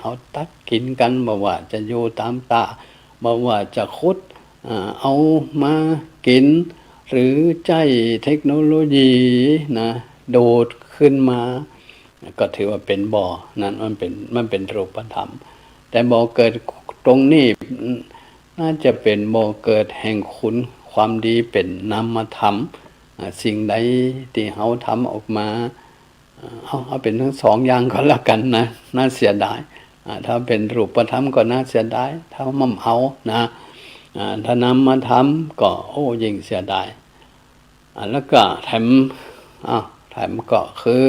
เขาตักกินกันบ่ว่าจะอยู่ตามตาบ่ว่าจะคุดเอามากิน หรือใจเทคโนโลยีนะโดดขึ้นมา ก็ถือว่าเป็นบ่อนั้นมันเป็นมันเป็นรูปธรรม แต่บ่อเกิดตรงนี้น่าจะเป็นบ่อเกิดแห่งคุณความดีเป็นนามธรรม สิ่งใดที่เขาทำออกมาเอาเอาเป็นทั้งสองอย่างก็แล้วกันนะ น่าเสียดาย ถ้าเป็นรูปธรรมก็น่าเสียดายถ้ามั่มเอานะถ้านำมาทำก็โอ้ยิ่งเสียดายแล้วก็แถมอ่าแถมก็คือ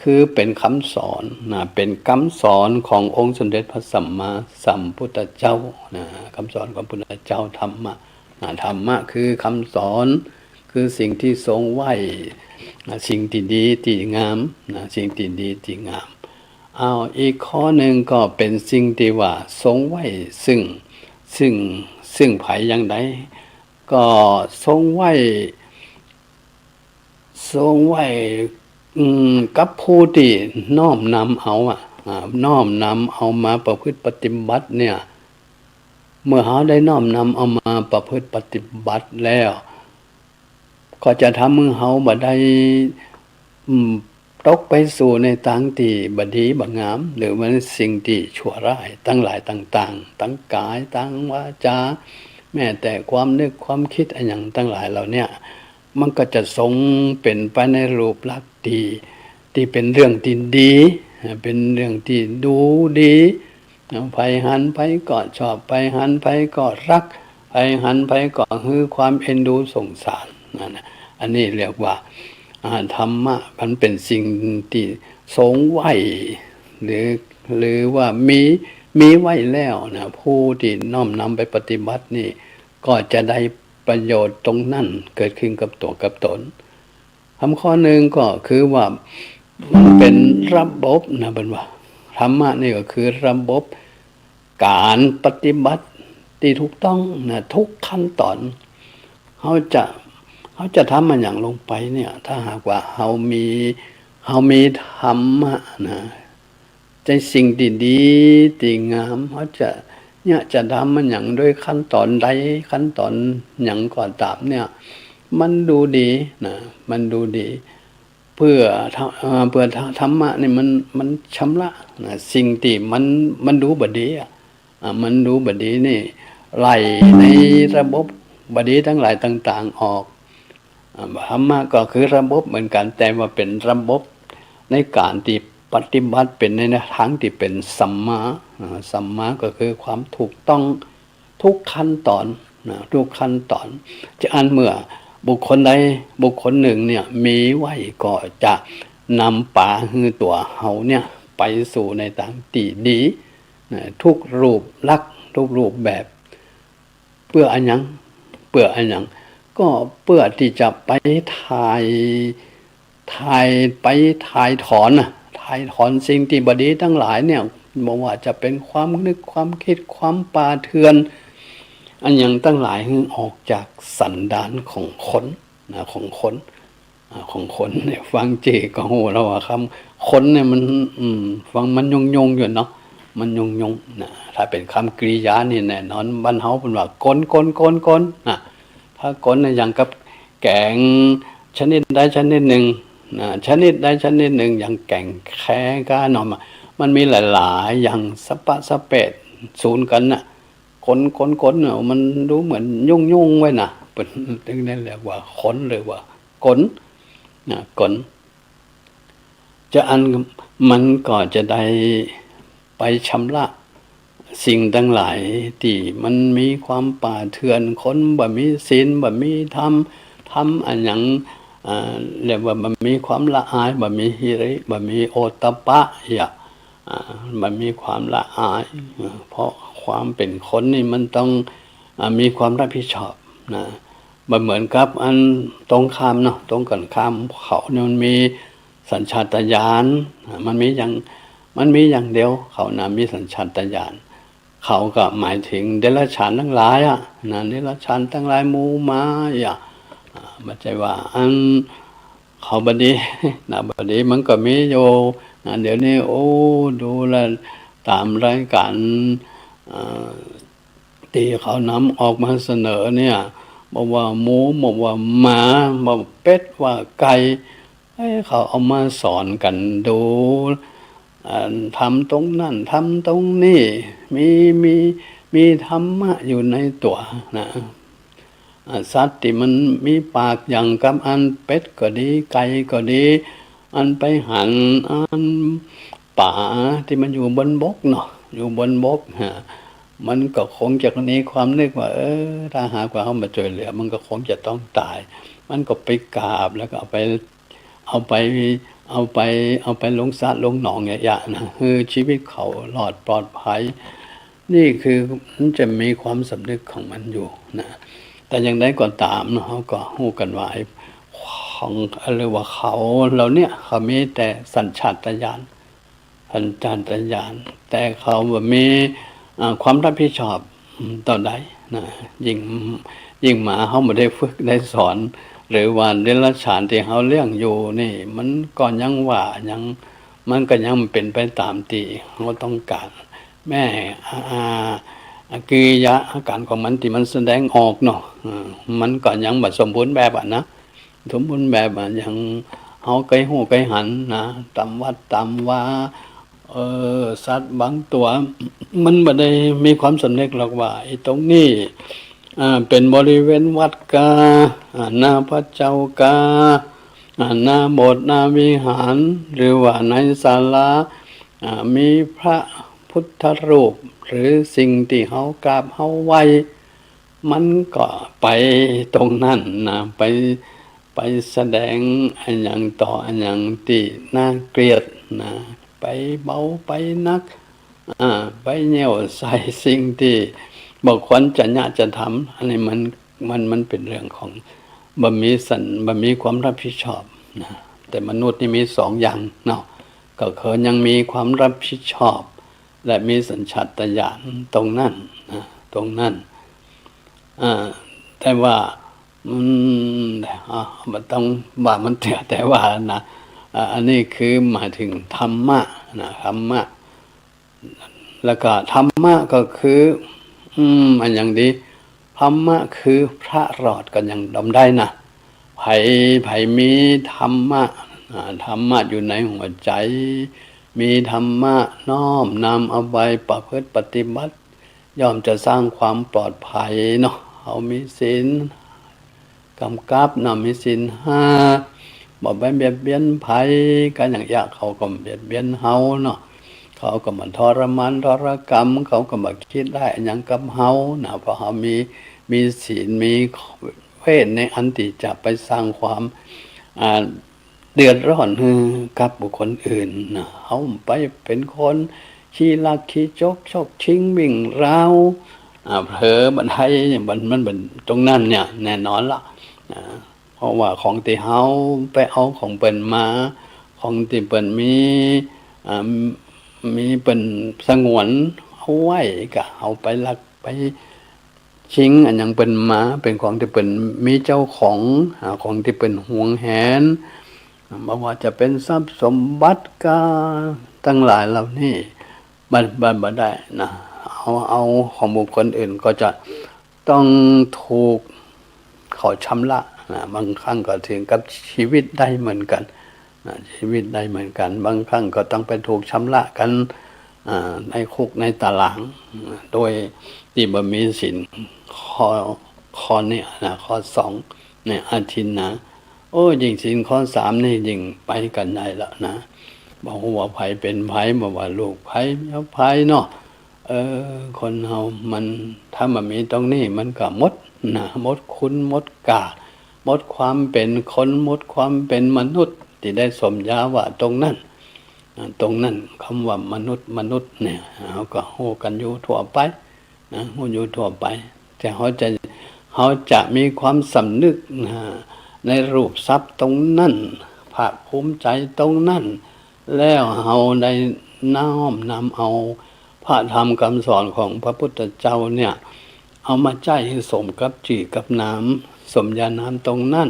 คือเป็นคำสอนนะเป็นคำสอนขององค์สมเด็จพระสัมมาสัมพุทธเจ้านะคำสอนของพระพุทธเจ้าธรรมะนะธรรมะคือคำสอนคือสิ่งที่ทรงไหวสิ่งที่ดีที่งามนะสิ่งที่ดีที่งาม เอาอีกข้อหนึ่งก็เป็นสิ่งที่ว่าทรงไว้ซึ่งซึ่งซึ่งไผอย่างใดก็ทรงไว้ทรงไว้กับผู้ที่น้อมนำเอาอะน้อมนำเอามาประพฤติปฏิบัติเนี่ย เมื่อเขาได้น้อมนำเอามาประพฤติปฏิบัติแล้ว ก็จะทำมือเฮาบ่ได้ ตกไปสู่ในทางที่บดีบงาม หรือมันสิ่งที่ชั่วร้ายทั้งหลายต่าง ๆ ทั้งกายทั้งวาจาแม้แต่ความนึกความคิดอันอย่างทั้งหลายเหล่าเนี้ยมันก็จะทรงเป็นไปในรูปลักษณ์ที่ที่เป็นเรื่องที่ดี เป็นเรื่องที่ดูดีไปหันไปก็ชอบไปหันไปก็รักไปหันไปก็คือความเอ็นดูสงสารนั่นอันนี้เรียกว่า ธรรมะมันเป็นสิ่งที่ทรงไว้หรือหรือว่ามีมีไว้แล้วนะผู้ที่น้อมนำไปปฏิบัตินี่ ก็จะได้ประโยชน์ตรงนั้นเกิดขึ้นกับตัวกับตนคำข้อหนึ่งก็คือว่ามันเป็นระบบนะเป็นว่าธรรมะนี่ก็คือระบบการปฏิบัติที่ถูกต้องนะทุกขั้นตอนเขาจะ เขาจะทำมันอย่างลงไปเนี่ย ถ้าหากว่าเขามีเขามีธรรมะนะใจสิ่งดีดีดีงามเขาจะเนี่ยจะทำมันอย่างด้วยขั้นตอนใดขั้นตอนอย่างก่อนตามเนี่ย มันดูดีนะมันดูดี เพื่อเพื่อธรรมะนี่มันมันชำระนะสิ่งที่มันมันดูบดีอะมันดูบดีนี่ไหลในระบบบดีทั้งหลายต่าง ๆ ออก ธรรมะก็คือระบบเหมือนกันแต่ว่าเป็นระบบในการที่ปฏิบัติเป็นในทางที่เป็นสัมมาสัมมาก็คือความถูกต้องทุกขั้นตอนทุกขั้นตอน จะอันเมื่อบุคคลใดบุคคลหนึ่งเนี่ยมีไว้ก็จะนำป่าคือตัวเฮาเนี่ยไปสู่ในทางตีดีทุกรูปลักษณ์ทุกรูปแบบ เพื่ออันยังเพื่ออันยัง ก็เพื่อที่จะไปถ่ายถ่ายไปถ่ายถอนนะถ่ายถอนสิ่งที่บดีทั้งหลายเนี่ยบอกว่าจะเป็นความนึกความคิดความปาเทือน อันอย่างตั้งหลายคือออกจากสันดานของคนนะของคนของคนเนี่ยฟังเจก็โหแล้วว่าคำคนเนี่ยมันอืฟังมันยงยงอยู่เนาะมันยงยงนะถ้าเป็นคำกริยานี่แน่นอนบรรเทาเป็นว่ากลกลกลกลนะ ถ้ากลเนี่ยอย่างกับแกงชนิดใดชนิดหนึ่งนะชนิดใดชนิดหนึ่งอย่างแกงแค่ก้านอมมันมีหลายๆ อย่างสปะสเปดศูนย์กันนะ่ะคนคนคนเนาะมันดูเหมือนยุ่งยุ่งไว้นะเป็นถึงนั้นแหละว่าขนหรือว่ากลนะกลจะอันมันก็จะได้ไปชำระ สิ่งทั้งหลายที่มันมีความป่าเถื่อนคนบ่มีศีลบ่มีธรรมธรรมอันอย่างเรียกว่ามันมีความละอายบ่มีฮิริบ่มีโอตปะอย่ามันมีความละอาย เพราะความเป็นคนนี่มันต้องอมีความรับผิดชอบนะมันเหมือนกับอันตรงข้ามเนาะตรงกันข้ามเขาเนี่ยมันมีสัญชาตญาณมันมีอย่างมันมีอย่างเดียวเขานะมีสัญชาตญาณ เขาก็หมายถึงเดรัจฉานทั้งหลายอะนะเดรัจฉานทั้งหลายมูมาอย่าไม่ใช่ว่าอันเขาบดีนะบดีมันก็มีโยนะเดี๋ยวนี้โอ้ดูแลตามรายการอ่าที่เขานำออกมาเสนอเนี่ยบอกว่าหมูบอกว่าหมาบอกเป็ดว่าไก่เขาเอามาสอนกันดู ทำตรงนั่นทำตรงนี้มีมีมีธรรมะอยู่ในตัวนะสัตว์ที่มันมีปากอย่างกับอันเป็ดก็ดี ไก่ก็ดี อันไปหันอันป่าที่มันอยู่บนบกเนาะอยู่บนบกฮะมันก็คงจะมีความนึกว่า เออถ้าหากว่าเขามาช่วยเหลือ มันก็คงจะต้องตาย มันก็ไปกราบแล้วก็เอาไป เอาไป เอาไปเอาไปลงสระลงหนองอย่างๆนะคือชีวิตเขาหลอดปลอดภัย นี่คือมันจะมีความสำนึกของมันอยู่นะ แต่อย่างใดก็ตามนะเขาก็หู้กันว่าไอ้ของเรว่าเขาเราเนี่ยเขามีแต่สัญชาตญาณสัญชาตญาณแต่เขาแบบมีอ่าความรับผิดชอบต่อใดนะยิ่งยิ่งหมาเขาไม่ได้ฝึกได้สอน หรือว่าเดรัจฉานที่เขาเลี้ยงอยู่นี่ มันก็ยังว่ายังมันก็ยังเป็นไปตามที่เขาต้องการ แม่อากิยะอาการของมันที่มันแสดงออกเนาะมันก็ยังแบบสมบูรณ์แบบอะนะสมบูรณ์แบบอะยังเขาไกลหูไกลหันนะตามวัดตามว่าเออสัตว์บางตัว มันไม่ได้มีความสำนึกหรอกว่าไอ้ตรงนี้ เป็นบริเวณวัดกาหน้าพระเจ้ากาหน้าโบสถ์หน้าวิหาร หรือว่าในศาลามีพระพุทธรูป หรือสิ่งที่เขากราบเขาไหวมันก็ไปตรงนั้นนะไปไปแสดงอันอย่างต่ออันอย่างที่น่าเกลียดนะไปเบาไปนักไปเหนี่ยวใส่สิ่งที่ บอกควรจะญาจะทำอันนี้มันมันมันเป็นเรื่องของบะมีสันบะมีความรับผิดชอบนะแต่มนุษย์นี่มีสองอย่างเนาะก็คือยังมีความรับผิดชอบ และมีสัญชาตญาณตรงนั้นนะตรงนั้นอ่าแต่ว่ามันอ่ามันต้องว่ามันเถอะแต่ว่านะอ่าอันนี้คือหมายถึงธรรมะนะธรรมะแล้วก็ธรรมะก็คือ อืม อันอย่างดีธรรมะคือพระรอดกันอย่างดำได้นะไผ่ไผ่มีธรรมะธรรมะอยู่ในหัวใจ มีธรรมะน้อมนำเอาไปประพฤติปฏิบัติ ย่อมจะสร้างความปลอดภัยเนาะเขามีศีลกำกับเนาะมีศีลห้าบอกไปเบียดเบียนภัยกันอย่างยากเขาก็เบียดเบียนเฮาเนาะ เขาก็มาทรมานทรกรรม เขาก็มาคิดได้อนหยังกับเฮานะเพราะเฮามีมีศีลมีเวทในอันที่จะไปสร้างความเดือดร้อนให้กับบุคคลอื่นนะเฮาไปเป็นคนขี้ลักขี้จกชกชิงวิ่งราวเผลอบันไดมันมันเป็นตรงนั้นเนี่ยแน่นอนละนะเพราะว่าของที่เฮาไปเอาของเปิ่นมา ของที่เปิ่นมีอ่า มีเป็นสงวนเอาไว้ก็เอาไปลักไปชิงอันยังเป็นหมาเป็นของที่เป็นมีเจ้าของอของที่เป็นห่วงแหนไม่ว่าจะเป็นทรัพย์สมบัติก็ตั้งหลายเหล่านี้บันบันบันได้นะเอาเอาของบุคคลอื่นก็จะต้องถูกเขาชำระนะบางครั้งก็ถึงกับชีวิตได้เหมือนกัน ชีวิตได้เหมือนกัน บางครั้งก็ต้องไปถูกชำระกันในคุกในตาราง โดยที่บมีสินข้อข้อนี่นะข้อสองเนี่ยอาทินนะ โอ้ยิงสินข้อสามนี่ยิงไปกันใหญ่แล้วนะบอกว่าไผเป็นไผบอกว่าลูกไผเมียไผเนาะเออ คนเฮามันถ้ามันมีตรงนี้มันก็มดนะมดคุณมดกาหมดความเป็นคนมดความเป็นมนุษย์ ที่ได้สมญาว่าตรงนั้นตรงนั้นคำว่ามนุษย์มนุษย์เนี่ยเขาก็โหกันอยู่ทั่วไปนะโหอยู่ทั่วไป แต่เขาจะเขาจะมีความสำนึกนะในรูปทรัพย์ตรงนั้นภาคภูมิใจตรงนั้น แล้วเขาได้น้อมนำเอาพระธรรมคำสอนของพระพุทธเจ้าเนี่ย เอามาใจให้สมกับจีกับน้ำสมญาน้ำตรงนั้น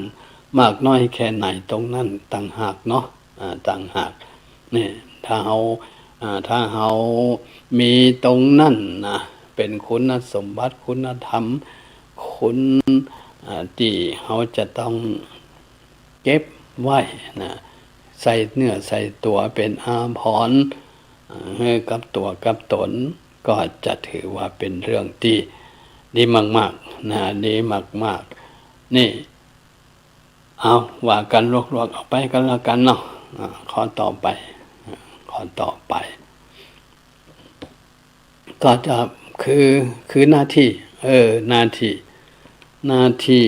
มากน้อยแค่ไหนตรงนั้นต่างหากเนาะต่างหากนี่ถ้าเอาถ้าเขามีตรงนั่นนะเป็นคุณสมบัติคุณธรรม คุณที่เขาจะต้องเก็บไว้นะใส่เนื้อใส่ตัวเป็นอาภรณ์อ่าให้กับตัวกับตน ก็จะถือว่าเป็นเรื่องที่ดีมากๆนะดีมากๆ นี่ เอาว่ากันลวกๆออกไปกันแล้วกันเนาะข้อต่อไปข้อต่อไป ก็จะคือคือหน้าที่ เออ หน้าที่ หน้าที่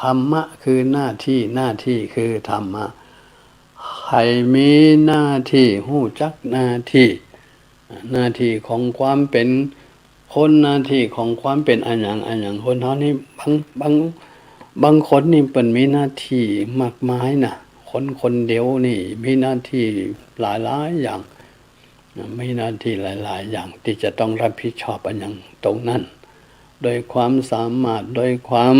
ธรรมะคือหน้าที่หน้าที่คือธรรมะใครมีหน้าที่หู้จักหน้าที่ หน้าที่ของความเป็นคนหน้าที่ของความเป็นอันอย่างอันอย่างคนเท่านี้บางบาง บางคนนี่เป็นมีหน้าที่มากมายนะคนคนเดียวนี่มีหน้าที่หลายหลายอย่างมีหน้าที่หลาย ๆ อย่างที่จะต้องรับผิดชอบอันอย่างตรงนั้น โดยความสามารถโดยความ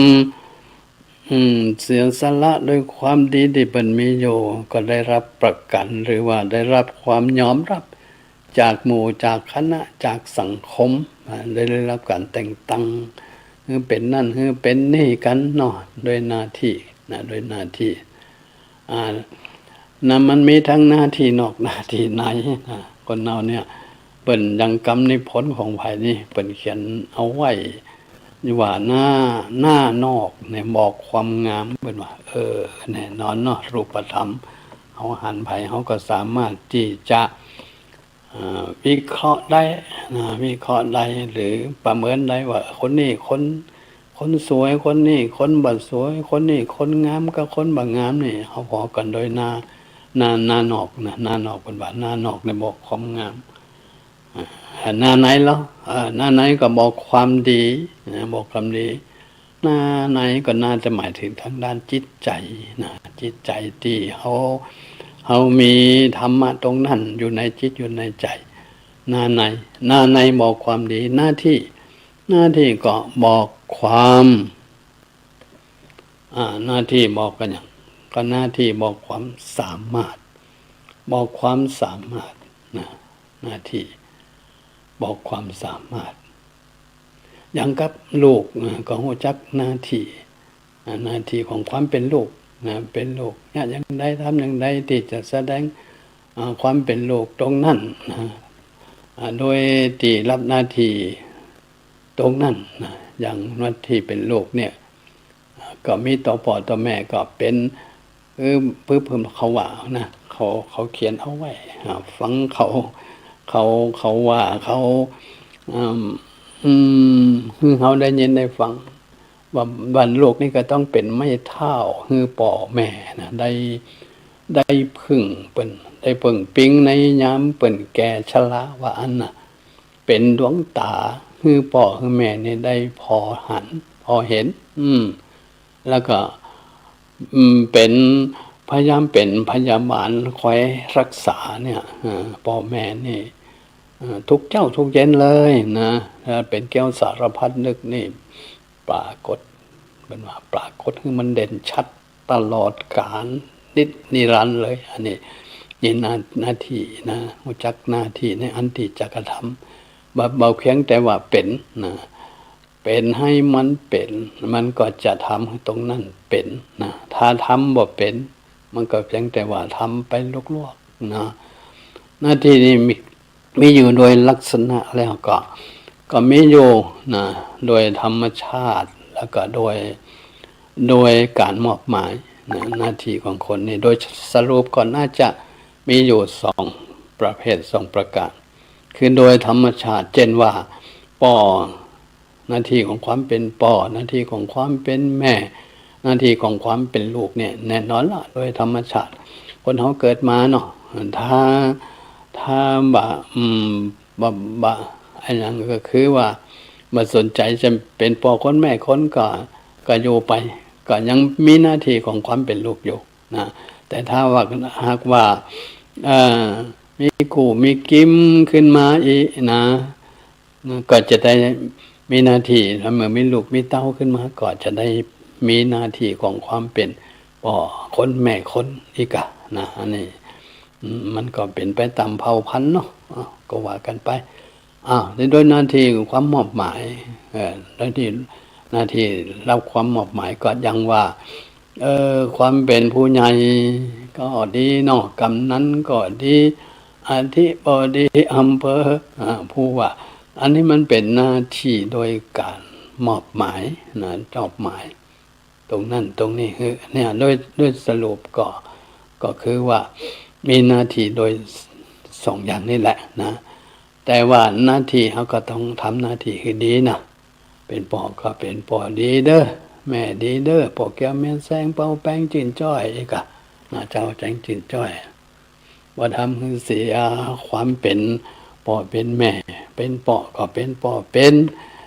เสียสละโดยความดีที่เป็นมีอยู่ก็ได้รับประกันหรือว่าได้รับความยอมรับจากหมู่จากคณะจากสังคมได้รับการแต่งตั้ง คือเป็นนั่นคือเป็นนี่กันเนาะโดยหน้าที่นะโดยหน้าที่อ่านะมันมีทั้งหน้าที่นอกหน้าที่ในนะคนเราเนี่ยเปิ่นยังกำในผลของภายนี่เปิ่นเขียนเอาไว้ว่าหน้าหน้านอกเนี่ยบอกความงามเปิ่นว่า เออแน่นอนเนาะรูปธรรมเขาหันไผเขาก็สามารถที่จะ วิเคราะห์ได้นะวิเคราะห์ได้หรือประเมินได้ว่า คนนี้คนคนสวยคนนี้คนบัดสวย คนนี้คนงามกับคนบังงามนี่เขาพอกันโดยหน้าหน้าหน้านอกนะหน้านอกเป็นว่าหน้านอกในบอกความงามหน้าไหนแล้วหน้าไหนก็บอกความดีนะบอกความดีหน้าไหนก็น่าจะหมายถึงทางด้านจิตใจนะจิตใจที่เขา เขามีธรรมะตรงนั้นอยู่ในจิตอยู่ในใจ หน้าใน หน้าในบอกความดีหน้าที่ หน้าที่ก็บอกความอ่าหน้าที่บอกกันอย่างก็หน้าที่บอกความสามารถ บอกความสามารถนะหน้าที่บอกความสามารถ อย่างกับลูกก็หูจักหน้าที่หน้าที่ของความเป็นลูก นะเป็นโลกเนี่ยอย่างใดทำอย่างใดที่จะแสดงความเป็นโลกตรงนั้นนะโดยที่รับหน้าที่ตรงนั้นนะอย่างหน้าที่เป็นโลกเนี่ย ก็มีต่อพ่อต่อแม่ก็เป็นเออเพื่อเพิ่มเขาว่านะเขาเขาเขียนเอาไว้ฟังเขาเขาเขาว่าเขาอืมอืมคือเขาได้ยินได้ฟัง ว่าบันโลกนี่ก็ต้องเป็นไม่เท่าคือป่อแม่นะได้ได้พึ่งเปิ่นได้เปิ่งปิงในยามเปิ่นแก่ชราว่าอันน่ะ เป็นดวงตาคือป่อคือแม่นี่ได้พอหัน พอเห็น อืม แล้วก็ อืมเป็นพยายามเป็นพยาบาลคอยรักษาเนี่ยอ่าพ่อแม่นี่ทุกเจ้าทุกเย็นเลยนะเป็นแก้วสารพัดนึกนี่ ปรากฏเป็นว่าปรากฏคือมันเด่นชัดตลอดกาลนิดนิรันเลย อันนี้นี่หน้าหน้าที่นะหูจักหน้าที่ในอันที่จะกระทำบเบาเพียงแต่ว่าเป็นนะเป็นให้มันเป็น มันก็จะทำตรงนั้นเป็นนะถ้าทำบ่เป็น มันก็เพียงแต่ว่าทำไปลวกๆนะหน้าที่นี้มีมีอยู่โดยลักษณะแล้วก็ ก็มีอยู่นะโดยธรรมชาติแล้วก็โดยโดยการมอบหมายนะหน้าที่ของคนนี่โดยสรุปก่อนน่าจะมีอยู่สองประเภทสองประการ คือโดยธรรมชาติเช่นว่าปอหน้าที่ของความเป็นปอหน้าที่ของความเป็นแม่ หน้าที่ของความเป็นลูกเนี่ยแน่นอนละโดยธรรมชาติ คนเขาเกิดมาเนาะถ้าถ้าบะอืมบะบะ อันนั้นก็คือว่ามาสนใจจะเป็นพ่อคนแม่คนก็ก็อยู่ไป ก็ยังมีหน้าที่ของความเป็นลูกอยู่นะแต่ถ้าว่าหากว่าเออมีกูมีกิมขึ้นมาอีกนะก็จะได้มีหน้าที่ถ้าเมื่อมีลูกมีเต้าขึ้นมาก็จะได้มีหน้าที่ของความเป็นพ่อคนแม่คนอีกอะนะอันนี้มันก็เป็นไปตามเผ่าพันธุ์เนาะก็ว่ากันไป อ้าวในโดยหน้าที่ความมอบหมายเออหน้าที่หน้าที่รับความมอบหมายก็ยังว่า เออความเป็นผู้ใหญ่ก็ดีนาะกำนั้นก็ดีอธิบดีอำเภอผู้ว่า อันนี้มันเป็นหน้าที่โดยการมอบหมายนะจอบหมาย ตรงนั้นตรงนี้คือเนี่ยด้วยด้วยสรุปก็ก็คือว่ามีหน้าที่โดยสองอย่างนี่แหละนะ แต่ว่าหน้าที่เขาก็ต้องทำหน้าที่คือดีนะเป็นปอก็เป็นปอดีเด้อแม่ดีเด้อปอแก้วแม่นแซงเป่าแป้งจินจ้อยอีกอะนะเจ้าแจงจินจ้อยว่าทำคือเสียความเป็นปอเป็นแม่ เป็นปอก็เป็นปอเป็น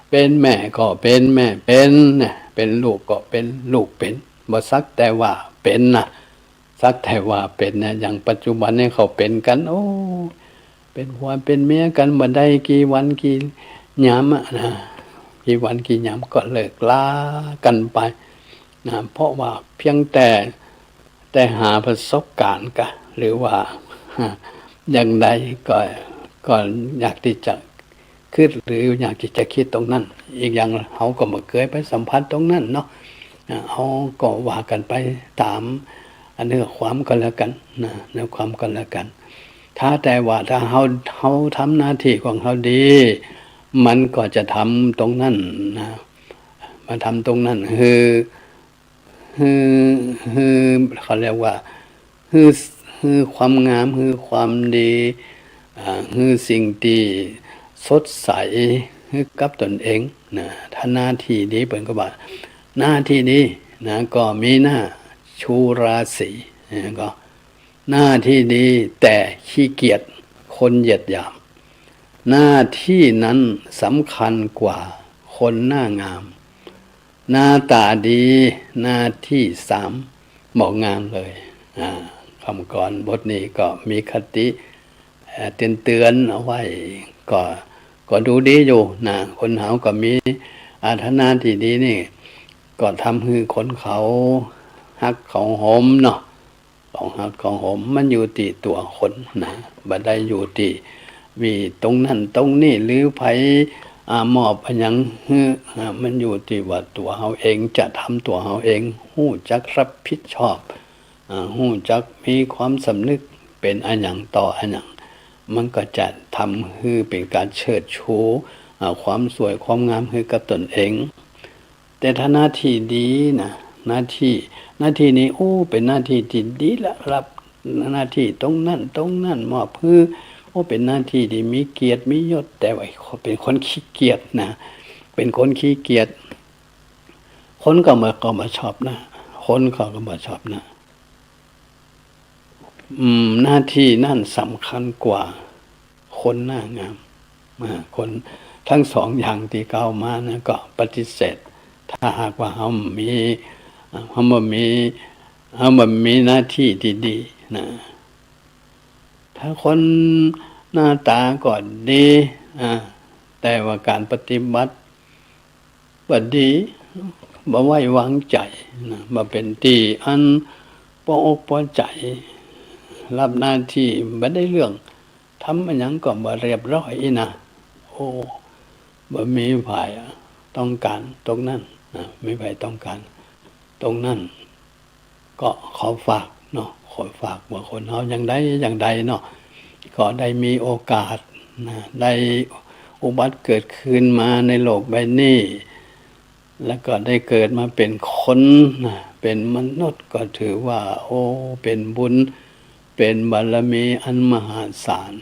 เป็นแม่ก็เป็นแม่เป็นนะเป็นลูกก็เป็นลูกเป็นบ่สักแต่ว่าเป็นนะสักแต่ว่าเป็นนะอย่างปัจจุบันนี่เขาเป็นกัน โอ้ เป็นผัวเป็นเมียกันบ่ได้กี่วันกี่ยามอะนะกี่วันกี่ยามก็เลิกลากันไปนะเพราะว่าเพียงแต่แต่หาประสบการณ์กันหรือว่าอย่างใดก็ก็อยากที่จะคิดหรืออยากที่จะคิดตรงนั้น อีกอย่างเขาก็มาเคยไปสัมผัสตรงนั้นเนาะเขาก็ว่ากันไปตามอันเนื้อความกันแล้วกันนะเนื้อความกันแล้วกัน ถ้าแต่ว่าถ้าเขาเขาทำหน้าที่ของเขาดี มันก็จะทำตรงนั้นนะมาทำตรงนั้นคือคือคือเขาเรียกว่าคือคือความงามคือความดีคือสิ่งที่สดใสคือกับตนเองนะถ้าหน้าที่นี้เป็นก็ว่าหน้าที่นี้นะก็มีหน้าชูราศีนะก็ หน้าที่ดีแต่ขี้เกียจคนเหยียดหยาม หน้าที่นั้นสำคัญกว่าคนหน้างาม หน้าตาดีหน้าที่สามบอกงามเลยคำก่อนบทนี้ก็มีคติเตือนเตือนเอาไว้ก็ก็ดูดีอยู่นะคนเฮาก็มีอาธนาที่ดีนี่ ก็ทำให้คนเขาฮักเขาหอมเนาะ ของหักของหอมมันอยู่ที่ตัวคนนะบ่ได้อยู่ที่วีตรงนั้นตรงนี้หรือไผอามอบอันหยังฮือมันอยู่ที่ว่าตัวเฮาเองจะทำตัวเฮาเองฮู้จักรับผิดชอบอ่าฮู้จักมีความสำนึกเป็นอันหยังต่ออันหยังมันก็จะทำให้เป็นการเชิดชูความสวยความงามให้กับตนเอง แต่ถ้านาที่ดีนะ หน้าที่ หน้าที่นี้โอ้เป็นหน้าที่ที่ดีละรับหน้าที่ตรงนั้นตรงนั้นมอบคือโอ้เป็นหน้าที่ที่มีเกียรติมียศแต่ว่าเป็นคนขี้เกียจนะ เป็นคนขี้เกียจคนก็มาก็มาชอบนะคนเขาก็มาชอบนะอืม หน้าที่นั่นสำคัญกว่า คนหน้างามอ่าคนทั้งสองอย่างที่เก้ามานะก็ปฏิเสธ ถ้าหากว่าเขามี เขาบ่มีเขาบ่มีหน้าที่ที่ดีนะถ้าคนหน้าตาก็ดีอ่าแต่ว่าการปฏิบัติบ่ดีบ่ไว้วางใจนะบ่เป็นที่อันปออกปอใจ รับหน้าที่บ่ได้เรื่องทำอันยังก็บ่เรียบร้อยนะโอ้บ่มีฝ่ายต้องการตรงนั้นนะไม่ฝ่ายต้องการ ตรงนั้น ก็ขอฝากเนาะขอฝากว่าคนเฮาอย่างใดอย่างใดเนาะก็ได้มีโอกาสนะได้อุบัติเกิดขึ้นมาในโลกใบนี้ แล้วก็ได้เกิดมาเป็นคนนะเป็นมนุษย์ก็ถือว่า โอ้ เป็นบุญ เป็นบารมีอันมหาศาล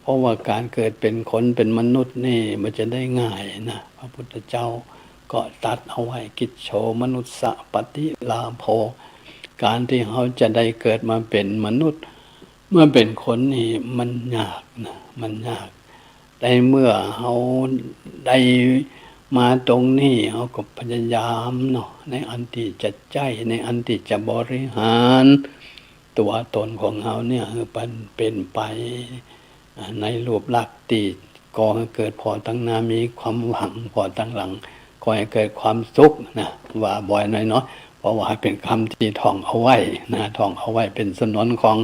เพราะว่าการเกิดเป็นคนเป็นมนุษย์นี่มันจะได้ง่ายนะ พระพุทธเจ้า ก็ตัดเอาไว้กิจโฉมนุษสะปฏิลาโภ การที่เขาจะได้เกิดมาเป็นมนุษย์ เมื่อเป็นคนนี่มันยากนะมันยาก แต่เมื่อเขาได้มาตรงนี้เขาก็พยายามเนาะในอันที่จะใจในอันที่จะบริหาร ตัวตนของเขาเนี่ยเป็นเป็นไปในรูปลักษณ์ที่ก่อเกิดพอตั้งหน้ามีความหวังพอตั้งหลัง อให้เกิดความสุขนะว่าบ่อยน้อยเนาะเพราะว่าเป็นคำที่ท่องเอาไว้นะท่องเอาไว้เป็นสนนของ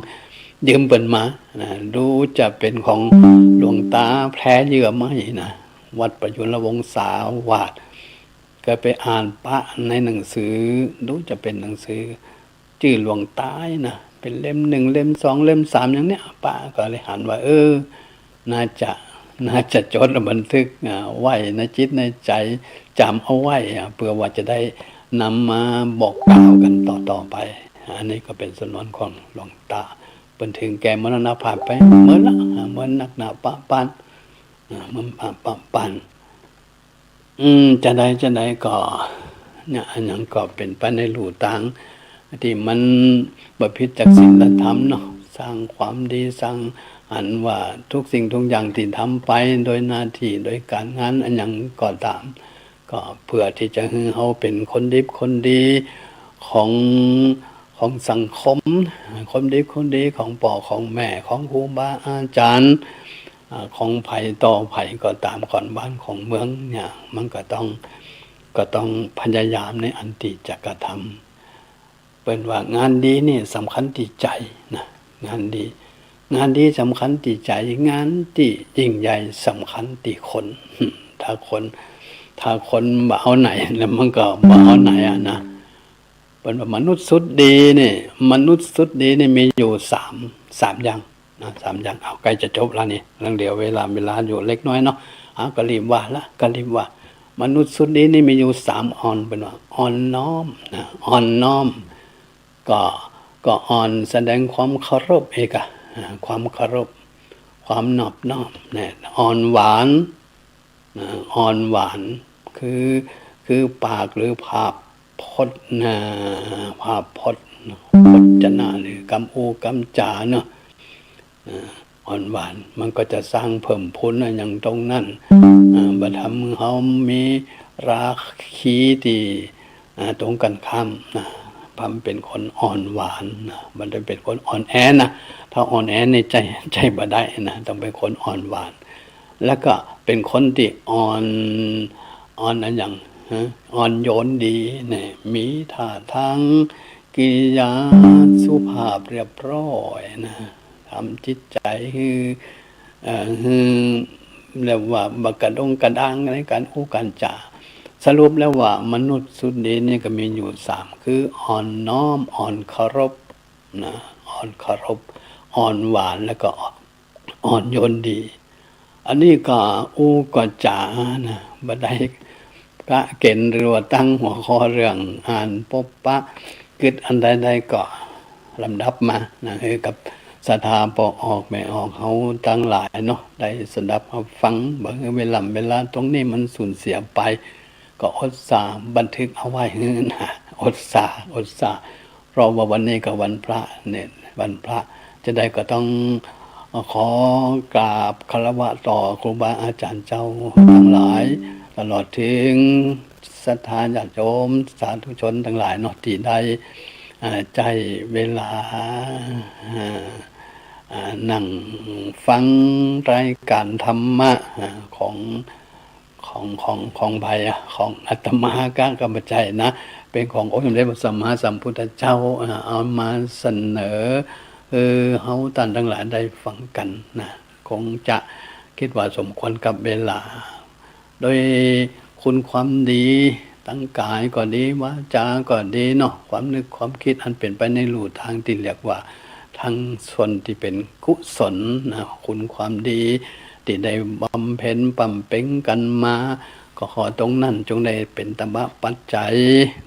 ยืมเปินมานะดูจะเป็นของหลวงตาแพรเยื่อไหมนะวัดประยุรวงศาวาดก็ไปอ่านปะในหนังสือ ดูจะเป็นหนังสือชื่อหลวงตายนะเป็นเล่มหนึ่งเล่มสองเล่มสามอย่างเนี้ยป้าก็เลยหันว่า เออ น่าจะน่าจะจดบันทึกไว้ในจิตในใจ จำเอาไว้เพื่อว่าจะได้นำมาบอกกล่าวกันต่อต่อไป อันนี้ก็เป็นสนวนของหลวงตาเป็นถึงแก่มรณภาพไปเหมือนละเหมือนนักหนาปะปันเหมันปะปะปันอืมจะได้จะได้ก็เนี่ยอันนั้นก็เป็นไปในหลู่ตังที่มันบพิษจากศีลธรรมเนาะสร้างความดีสร้างอันว่าทุกสิ่งทุกอย่างที่ทำไปโดยหน้าที่โดยการงานอันยังก็ตาม ก็เพื่อที่จะให้เขาเป็นคนดีคนดีของของสังคม คนดีคนดีของพ่อของแม่ของครูบาอาจารย์ของไผ่ต่อไผ่ก็ตามก่อนบ้านของเมืองเนี่ยมันก็ต้องก็ต้องพยายามในอันที่จะกระทำเป็นว่างานดีนี่สำคัญที่ใจนะงานดี งานดีสำคัญที่ใจงานที่ยิ่งใหญ่สำคัญที่คน ถ้าคน ถ้าคนบ่เอาไหนแล้วมันก็บ่เอาไหนอะนะเป็นว่ามนุษย์สุดดีเนี่ยมนุษย์สุดดีเนี่ยมีอยู่สามสามอย่างนะสามอย่างเอาใกล้จะจบแล้วนี่เรื่องเดียวเวลาเวลาอยู่เล็กน้อยเนาะเอาก็รีบว่าละก็รีบว่ามนุษย์สุดนี้นี่มีอยู่สามอ่อนเป็นว่าอ่อนน้อมนะอ่อนน้อม ก็ก็อ่อนแสดงความเคารพเอกอะความเคารพความนอบน้อมเนี่ยอ่อนหวานอ่อนหวาน คือคือปากหรือภาพพจน์นะภาพพจน์พจนาหรือกำอูกำจาเนาะอ่อนหวานมันก็จะสร้างเพิ่มพูนอย่างตรงนั้นบัทำมือเขามีราคีที่ตรงกันข้ามนะพัมเป็นคนอ่อนหวานนะมันจะเป็นคนอ่อนแอนะถ้าอ่อนแอในใจใจบ่ได้นะต้องเป็นคนอ่อนหวาน แล้วก็เป็นคนที่อ่อน อ่อนอะไรอย่างฮะอ่อนโยนดีเนี่ยมีท่าทางกิริยาสุภาพเรียบร้อยนะทำจิตใจคือเอ่อคือเรียกว่าบักกระดงกระดังในการอู้การจ่าสรุปแล้วว่ามนุษย์สุดดีนี่ก็มีอยู่สามคืออ่อนน้อมอ่อนเคารพนะอ่อนเคารพอ่อนหวานแล้วก็อ่อนโยนดี อันนี้ก็อู้ก็จานะบัดใด ระเกณฑ์รือว่าตั้งหัวข้อเรื่องอ่านพบปะกึดอันใดๆก็ลำดับมานะคือกับสถาปอออกไม่ออกเขาตั้งหลายเนาะได้สดับเอาฟังบางเวลาเวลาตรงนี้มันสูญเสียไป ก็อดสาบันทึกเอาไว้เฮืนะอดสาอดสาเพราะว่าวันนี้ก็วันพระเนี่ยวันพระจะได้ก็ต้องขอกราบคารวะต่อครูบาอาจารย์เจ้าทั้งหลาย ตลอดถึงศรัทธาญาติโยมสาธุชนทั้งหลายเนาะที่ได้ใจเวลานั่งฟังรายการธรรมะของของของของภัยของอาตมาก้ากรรมใจนะ เป็นขององค์สมเด็จพระสัมมาสัมพุทธเจ้าอ่าเอามาเสนอเออเฮาตันทั้งหลายได้ฟังกันนะ คงจะคิดว่าสมควรกับเวลา โดยคุณความดีตั้งกายก็ดีวาจาก็ดีเนาะความนึกความคิดอันเป็นไปในหลู่ทางที่เรียกว่าทางส่วนที่เป็นกุศลนะคุณความดีที่ได้บำเพ็ญปั่มเพ็งกันมา ก็ขอตรงนั้นจงได้เป็นตบะปัจจัย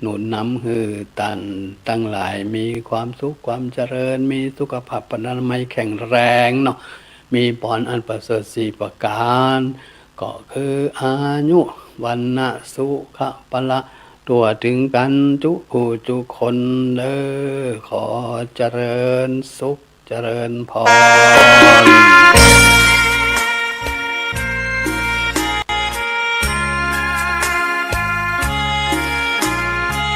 หนุนนำคือตันตั้งหลายมีความสุขความเจริญ มีสุขภาพปนามัยแข็งแรงเนาะมีปอนอันประเสริฐสี่ประการ ก็คืออายุวันนะสุขะปละตัวถึงกันจุผู้จุคนเด้อขอเจริญสุขเจริญพร